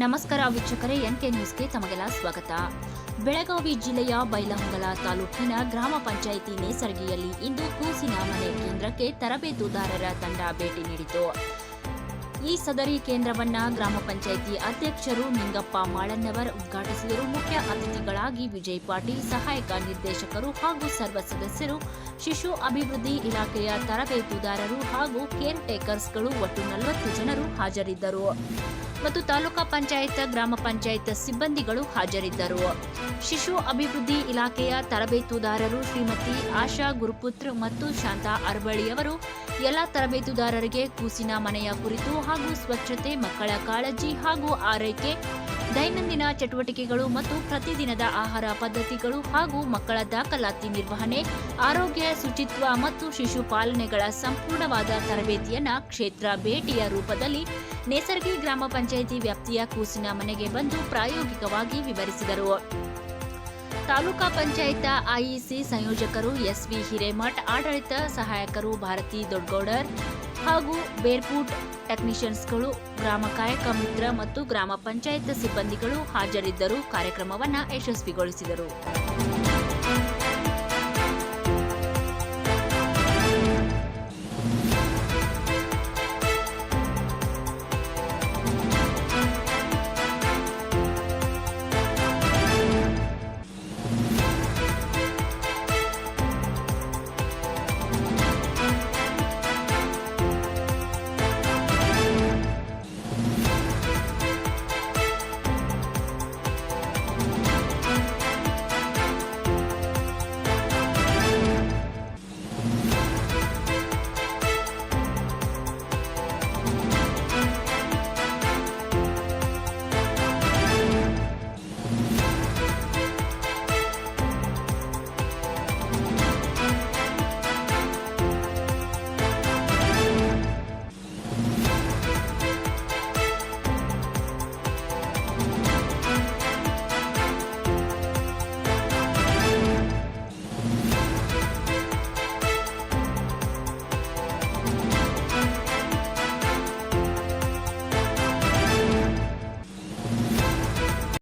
ನಮಸ್ಕಾರ ವೀಕ್ಷಕರೇ, ಎನ್ಕೆ ನ್ಯೂಸ್ಗೆ ತಮಗೆಲ್ಲ ಸ್ವಾಗತ. ಬೆಳಗಾವಿ ಜಿಲ್ಲೆಯ ಬೈಲಹೊಂಗಲ ತಾಲೂಕಿನ ಗ್ರಾಮ ಪಂಚಾಯಿತಿ ನೇಸರ್ಗಿಯಲ್ಲಿ ಇಂದು ಕೂಸಿನ ಮನೆ ಕೇಂದ್ರಕ್ಕೆ ತರಬೇತುದಾರರ ತಂಡ ಭೇಟಿ ನೀಡಿತು. ಈ ಸದರಿ ಕೇಂದ್ರವನ್ನ ಗ್ರಾಮ ಪಂಚಾಯಿತಿ ಅಧ್ಯಕ್ಷರು ನಿಂಗಪ್ಪ ಮಾಳನ್ನವರ್ ಉದ್ಘಾಟಿಸಿದರು. ಮುಖ್ಯ ಅತಿಥಿಗಳಾಗಿ ವಿಜಯ್ ಪಾಟೀಲ್, ಸಹಾಯಕ ನಿರ್ದೇಶಕರು ಹಾಗೂ ಸರ್ವ ಸದಸ್ಯರು, ಶಿಶು ಅಭಿವೃದ್ಧಿ ಇಲಾಖೆಯ ತರಬೇತುದಾರರು ಹಾಗೂ ಕೇರ್ ಟೇಕರ್ಸ್ಗಳು ಒಟ್ಟು ನಲವತ್ತು ಜನರು ಹಾಜರಿದ್ದರು. ಮತ್ತು ತಾಲೂಕಾ ಪಂಚಾಯತ್, ಗ್ರಾಮ ಪಂಚಾಯತ್ ಸಿಬ್ಬಂದಿಗಳು ಹಾಜರಿದ್ದರು. ಶಿಶು ಅಭಿವೃದ್ಧಿ ಇಲಾಖೆಯ ತರಬೇತುದಾರರು ಶ್ರೀಮತಿ ಆಶಾ ಗುರುಪುತ್ರ ಮತ್ತು ಶಾಂತಾ ಅರ್ಬಳಿಯವರು ಎಲ್ಲ ತರಬೇತುದಾರರಿಗೆ ಕೂಸಿನ ಮನೆಯ ಕುರಿತು ಹಾಗೂ ಸ್ವಚ್ಛತೆ ಮಕ್ಕಳ ಕಾಳಜಿ ಹಾಗೂ ಆರೈಕೆ ದೈನಂದಿನ ಚಟುವಟಿಕೆಗಳು ಮತ್ತು ಪ್ರತಿದಿನದ ಆಹಾರ ಪದ್ಧತಿಗಳು ಹಾಗೂ ಮಕ್ಕಳ ದಾಖಲಾತಿ ನಿರ್ವಹಣೆ, ಆರೋಗ್ಯ ಶುಚಿತ್ವ ಮತ್ತು ಶಿಶು ಪಾಲನೆಗಳ ಸಂಪೂರ್ಣವಾದ ತರಬೇತಿಯನ್ನು ಕ್ಷೇತ್ರ ಭೇಟಿಯ ರೂಪದಲ್ಲಿ ನೇಸರ್ಗಿ ಗ್ರಾಮ ಪಂಚಾಯಿತಿ ವ್ಯಾಪ್ತಿಯ ಕೂಸಿನ ಮನೆಗೆ ಬಂದು ಪ್ರಾಯೋಗಿಕವಾಗಿ ವಿವರಿಸಿದರು. ತಾಲೂಕಾ ಪಂಚಾಯತ್ ಐಇಸಿ ಸಂಯೋಜಕರು ಎಸ್ವಿ ಹಿರೇಮಠ್, ಆಡಳಿತ ಸಹಾಯಕರು ಭಾರತಿ ದೊಡ್ಡಗೌಡರ್ ಹಾಗೂ ಬೇರ್ಪೂಟ್ ಟೆಕ್ನಿಷಿಯನ್ಸ್ಗಳು, ಗ್ರಾಮ ಕಾಯಕ ಮಿತ್ರ ಮತ್ತು ಗ್ರಾಮ ಪಂಚಾಯತ್ ಸಿಬ್ಬಂದಿಗಳು ಹಾಜರಿದ್ದರು. ಕಾರ್ಯಕ್ರಮವನ್ನು ಯಶಸ್ವಿಗೊಳಿಸಿದರು.